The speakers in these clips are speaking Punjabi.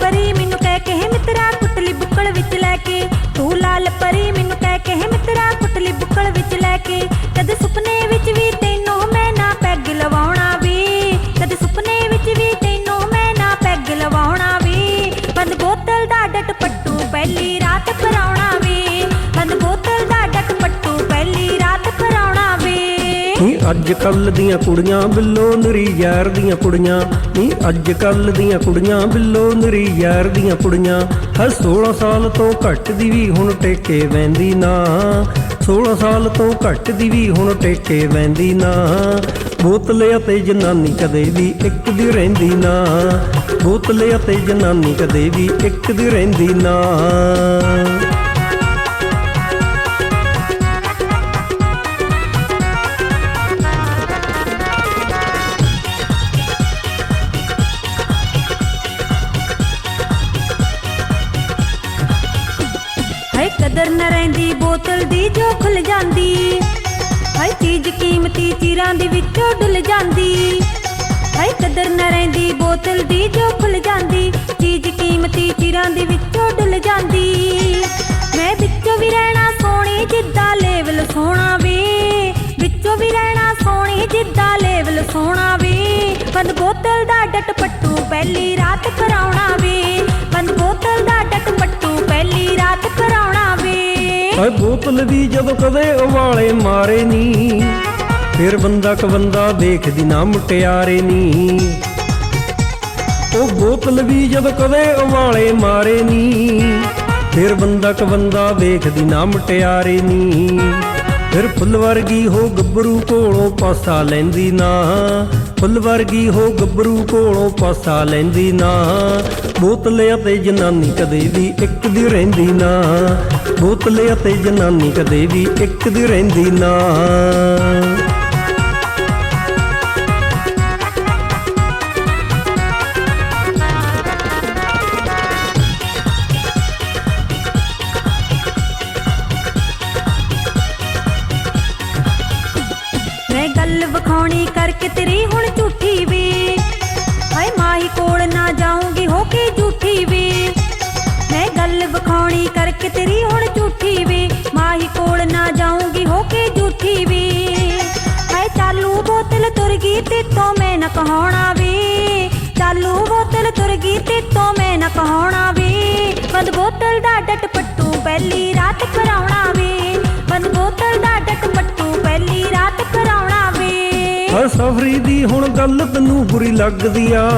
ਪਰੀ ਮੈਨੂੰ ਕਹਿ ਕੇ ਮਿੱਤਰਾ ਕੁੱਟਲੀ ਬੁੱਕਲ ਵਿੱਚ ਲੈ ਕੇ ਤੂੰ ਲਾਲ ਪਰੀ ਮੈਨੂੰ ਅੱਜ ਕੱਲ ਦੀਆਂ ਕੁੜੀਆਂ ਬਿੱਲੋ ਨਰੀ ਯਾਰ ਦੀਆਂ ਕੁੜੀਆਂ। ਨੀ ਅੱਜ ਕੱਲ ਦੀਆਂ ਕੁੜੀਆਂ ਬਿੱਲੋ ਨਰੀ ਯਾਰ ਦੀਆਂ ਕੁੜੀਆਂ। ਹਰ 16 ਸਾਲ ਤੋਂ ਘੱਟ ਦੀ ਵੀ ਹੁਣ ਟੇਕੇ ਵੈਂਦੀ ਨਾ। 16 ਸਾਲ ਤੋਂ ਘੱਟ ਦੀ ਵੀ ਹੁਣ ਟੇਕੇ ਵੈਂਦੀ ਨਾ। ਬੋਤਲ ਅਤੇ ਜਨਾਨੀ ਕਦੇ ਵੀ ਇੱਕ ਦੀ ਰਹਿੰਦੀ ਨਾ। ਬੋਤਲ ਅਤੇ ਜਨਾਨੀ ਕਦੇ ਵੀ ਇੱਕ ਦੀ ਰਹਿੰਦੀ ਨਾ। ਕਦਰ ਨਾ ਰਹਿੰਦੀ, ਬੋਤਲ ਦੀ ਜੋ ਖੁੱਲ ਜਾਂਦੀ। ਹਾਏ ਚੀਜ਼ ਕੀਮਤੀ ਚੀਰਾਂ ਦੇ ਵਿੱਚੋਂ ਡੁੱਲ ਜਾਂਦੀ। ਹਾਏ ਕਦਰ ਨਾ ਰਹਿੰਦੀ, ਬੋਤਲ ਦੀ ਜੋ ਖੁੱਲ ਜਾਂਦੀ, ਚੀਜ਼ ਕੀਮਤੀ ਚੀਰਾਂ ਦੇ ਵਿੱਚੋਂ ਡੁੱਲ ਜਾਂਦੀ। ਮੈਂ ਵਿੱਚੋਂ ਵੀ ਰਹਿਣਾ ਸੋਹਣੀ, ਜਿੱਦਾਂ ਲੇਵਲ ਸੋਹਣਾ ਵੇ। ਵਿੱਚੋਂ ਵੀ ਰਹਿਣਾ ਸੋਹਣੀ, ਜਿੱਦਾਂ ਲੇਵਲ ਸੋਹਣਾ ਵੇ। ਬੰਦ ਬੋਤਲ ਦਾ ਡਟ ਪੱਟੂ, ਪਹਿਲੀ ਰਾਤ ਕਰਾਉਣਾ ਵੇ। ਓਏ ਬੋਤਲ ਵੀ ਜਦੋਂ ਕਦੇ ਉਵਾਲੇ ਮਾਰੇ ਨੀ। ਫਿਰ ਬੰਦਾ ਕ ਬੰਦਾ ਵੇਖਦੀ ਨਾ ਮੁਟਿਆਰੇ ਨੀ। ਉਹ ਬੋਤਲ ਵੀ ਜਦੋਂ ਕਦੇ ਉਵਾਲੇ ਮਾਰੇ ਨੀ। ਫਿਰ ਬੰਦਾ ਕ ਬੰਦਾ ਵੇਖਦੀ ਨਾ ਮੁਟਿਆਰੇ ਨੀ। ਫਿਰ ਫੁੱਲ ਵਰਗੀ ਹੋ ਗੱਭਰੂ ਕੋਲੋਂ ਪਾਸਾ ਲੈਂਦੀ ਨਾ। ਫੁੱਲ ਵਰਗੀ ਹੋ ਗੱਭਰੂ ਕੋਲੋਂ ਪਾਸਾ ਲੈਂਦੀ ਨਾ। ਬੋਤਲ ਅਤੇ ਜਨਾਨੀ ਕਦੇ ਵੀ ਇੱਕ ਦੀ ਰਹਿੰਦੀ ਨਾ। ਬੋਤਲ ਅਤੇ ਜਨਾਨੀ ਕਦੇ ਵੀ ਇੱਕ ਦੀ ਰਹਿੰਦੀ ਨਾ। ਮੈਂ ਗੱਲ ਵਿਖਾਉਣੀ ਕਰਕੇ ਤੇਰੀ ਹੁਣ ਝੂਠੀ ਵੀ। ਹਾਏ ਮਾਹੀ ਕੋਲ ਨਾ ਜਾਊਂਗੀ, ਹੋ ਕੇ ਝੂਠੀ ਵੀ। ਮੈਂ ਗੱਲ ਵਿਖਾਉਣੀ ਕਰਕੇ ਤੇਰੀ ਹੁਣ ਝੂਠੀ ਵੇ। ਮਾਹੀ ਕੋਲ ਨਾ ਜਾਊਂਗੀ, ਹੋ ਕੇ ਝੂਠੀ ਵੇ। ਹਾਏ ਚਾਲੂ ਬੋਤਲ ਤੁਰ ਗਈ ਤੇ ਤੋਂ ਮੈਂ ਨਾ ਕਹਾਉਣਾ ਵੀ। ਚਾਲੂ ਬੋਤਲ ਤੁਰ ਗਈ ਤੇ ਤੋਂ ਮੈਂ ਨਾ ਕਹਾਉਣਾ ਵੀ। ਬੰਦ ਬੋਤਲ ਦਾ ਡਟ ਪੱਟੂ, ਪਹਿਲੀ ਰਾਤ ਕਰਾਉਣਾ ਹਰ ਸਫਰੀ ਦੀ ਹੁਣ ਗੱਲ ਤੈਨੂੰ ਬੁਰੀ ਲੱਗਦੀ ਆ।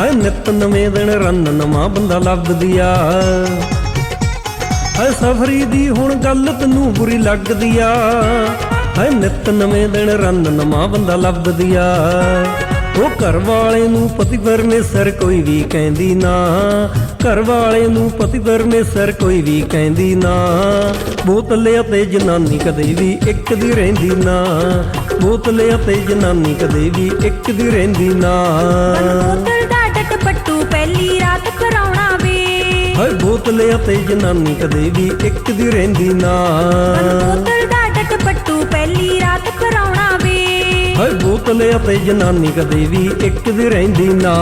ਹਰ ਨਿਤ ਨਵੇਂ ਦਿਨ ਰੰਨ ਨਵਾਂ ਬੰਦਾ ਲੱਭਦੀ ਆ। ਹਰ ਸਫਰੀ ਦੀ ਹੁਣ ਗੱਲ ਤੈਨੂੰ ਬੁਰੀ ਲੱਗਦੀ ਆ। ਹਰ ਨਿਤ ਨਵੇਂ ਦਿਨ ਰੰਨ ਨਵਾਂ ਬੰਦਾ ਲੱਭਦੀ ਆ। ਉਹ ਘਰ ਵਾਲੇ ਨੂੰ ਪਤੀ ਪਰਮੇਸ਼ਰ ਕੋਈ ਵੀ ਕਹਿੰਦੀ ਨਾ। ਘਰ ਵਾਲੇ ਨੂੰ ਪਤੀ ਪਰਮੇਸ਼ਰ ਕੋਈ ਵੀ ਕਹਿੰਦੀ ਨਾ। ਬੋਤਲ ਅਤੇ ਜਨਾਨੀ ਕਦੇ ਵੀ ਇੱਕ ਦੀ ਰਹਿੰਦੀ ਨਾ। ਬੋਤਲ ਅਤੇ ਜਨਾਨੀ ਕਦੇ ਵੀ ਇੱਕ ਦੀ ਰਹਿੰਦੀ ਨਾ। ਬੋਤਲ ਦਾ ਡਟ ਪੱਟੂ ਪਹਿਲੀ ਰਾਤ ਕਰਾਉਣਾ ਵੇ। ਹਾਏ ਬੋਤਲ ਅਤੇ ਜਨਾਨੀ ਕਦੇ ਵੀ ਇੱਕ ਦੀ ਰਹਿੰਦੀ ਨਾ। ਬੋਤਲ ਦਾ ਡਟ ਪੱਟੂ ਪਹਿਲੀ ਰਾਤ ਕਰਾਉਣਾ ਵੇ। ਹਾਏ ਬੋਤਲ ਅਤੇ ਜਨਾਨੀ ਕਦੇ ਵੀ ਇੱਕ ਦੀ ਰਹਿੰਦੀ ਨਾ।